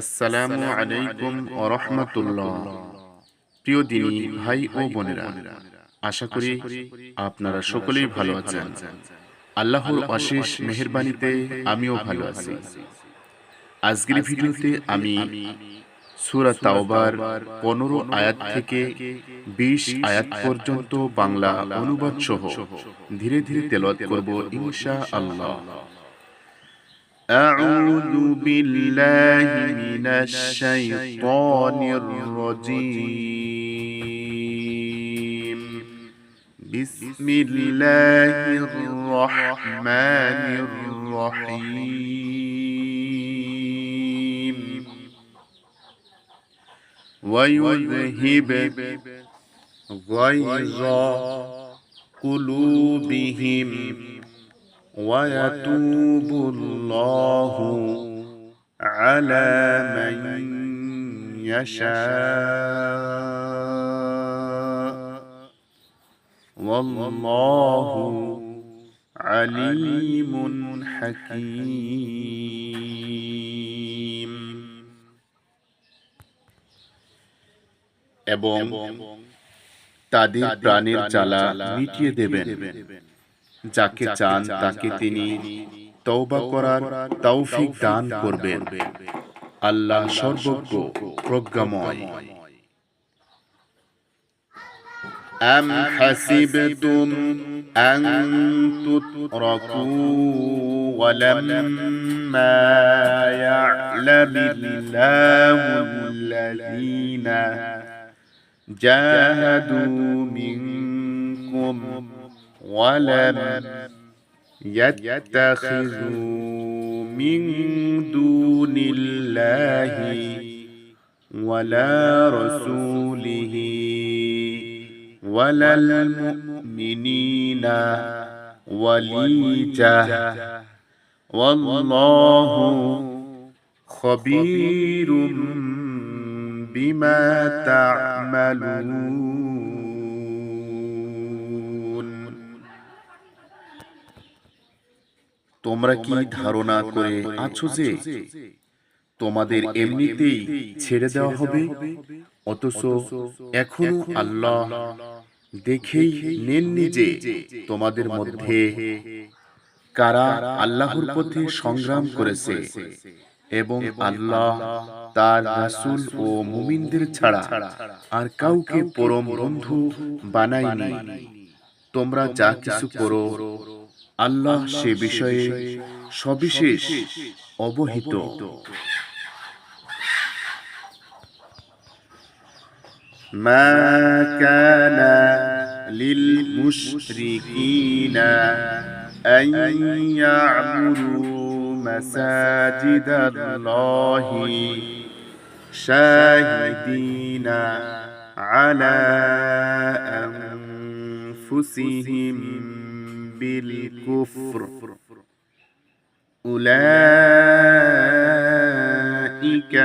আসসালামু আলাইকুম প্রিয় দিনী ভাই ও বোনেরা, আশা করি আপনারা সকলেই ভালো আছেন। আল্লাহর অশেষ আমিও ভালো আছি। আজকের ভিডিওতে আমি সুরা তাওবার পনেরো আয়াত থেকে বিশ আয়াত পর্যন্ত বাংলা অনুবাদ সহ ধীরে ধীরে তেলত করব ইনশা আল্লাহ أعوذ بالله من الشيطان الرجيم. بسم الله الرحمن الرحيم. ويذهب غيظ قلوبهم ويتوب الله على من يشاء والله عليم حكيم এবং তাদের প্রাণের জ্বালা মিটিয়ে দেবেন যাকে চান তাকে তিনি তওবা করার তৌফিক দান করবেন আল্লাহ সর্বজ্ঞ প্রজ্ঞাময় أم حسبتم أن تتركوا ولما يعلم الله الذين جاهدوا منكم ولم يتخذوا من دون الله ولا رسوله ولا المؤمنين وليجة. والله خبير بما تعملون. তোমরা কি ধারণা করে আছো যে তোমাদের এমনিতেই ছেড়ে দেওয়া হবে? অথচ এখনও আল্লাহ দেখেই নেননি যে তোমাদের মধ্যে কারা আল্লাহর পথে সংগ্রাম করেছে এবং আল্লাহ তার রাসূল ও মুমিনদের ছাড়া আর কাউকে পরম বন্ধু বানায়নি। তোমরা যা কিছু করো আল্লাহ সে বিষয়ে সবিশেষ অবহিত ما كان للمشركين أن يعبدوا مساجد الله شاهدين على أنفسهم بالكفر أولئك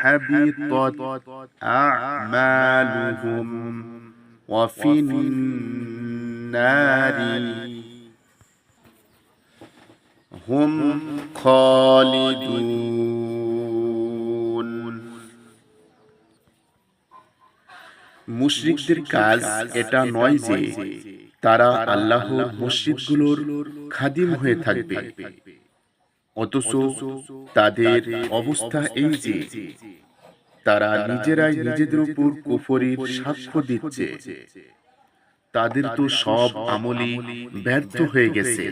حبطت أعمالهم وفي النار هم خالدون মুশরিকদের কাজ এটা নয় যে তারা আল্লাহর মসজিদগুলোর খাদিম হয়ে থাকবে। অথচ তাদের অবস্থা এই যে তারা নিজেরাই নিজেদের উপর কুফরির সাক্ষ্য দিচ্ছে। তাদের তো সব আমলি ব্যর্থ হয়ে গেছে।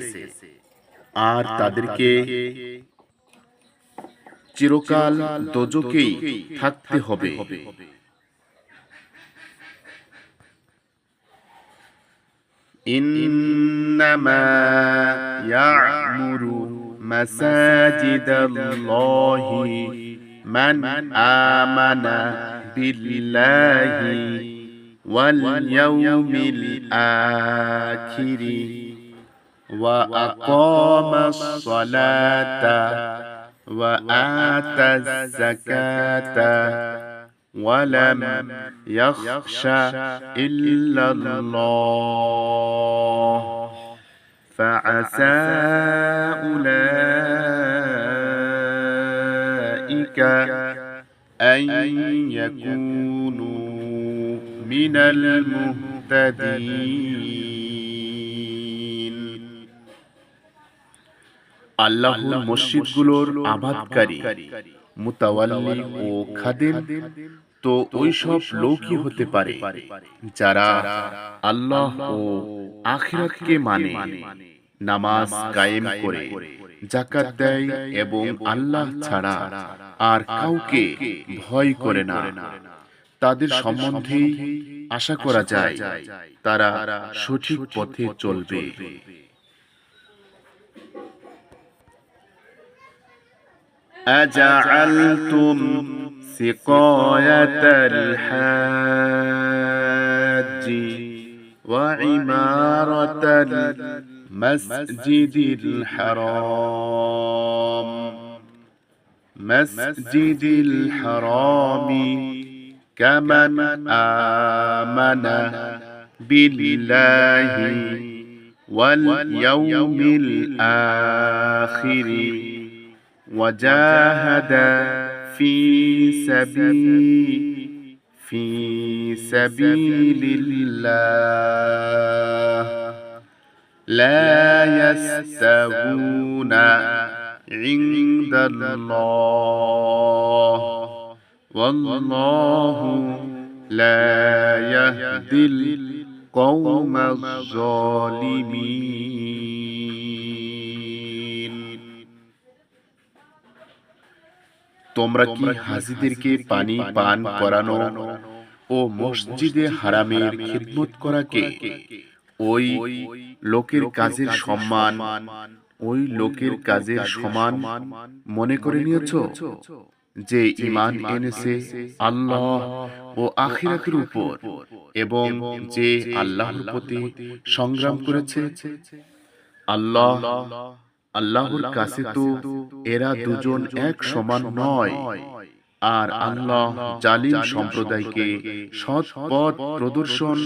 আর তাদেরকে চিরকাল দোজকেই থাকতে হবে। إنما يعمر مساجد الله من آمن بالله واليوم الآخر وأقام الصلاة وآتى الزكاة ولم يخش إلا الله فعسى أولئك ذلك أن يكونوا من المهتدين আল্লাহর মসজিদগুলোর আবাদকারী মুতাওয়াল্লি ও খাদেম তো ওই সব লোকই হতে পারে যারা আল্লাহ ও আখিরাতকে মানে নামাজ কায়েম করে জাকাত দেয় এবং আল্লাহ ছাড়া আর কাউকে ভয় করে না তাদের সম্বন্ধেই আশা করা যায় তারা সঠিক পথে চলবে أجعلتم سقاية الحاج وعمارة المسجد الحرام. مسجد الحرام كمن آمن بالله واليوم الآخر وجاهد في سبيل في سبيل الله. لا يستوون عند الله. والله لا يهدي القوم الظالمين. তোমরা কি হাজিদেরকে পানি পান করানো ও মসজিদে হারামের খিদমত করাকে ওই লোকের কাজের সম্মান ওই লোকের কাজের সমান মনে করে নিয়েছ? যে ইমান এনেছে আল্লাহ ও আখিরাতের উপর। এবং যে আল্লাহর প্রতি সংগ্রাম করেছে। আল্লাহ আল্লাহর কাছে তো এরা দুজন এক সমান নয়। আর আল্লাহ জালিম সম্প্রদায়কে সৎ পথ প্রদর্শন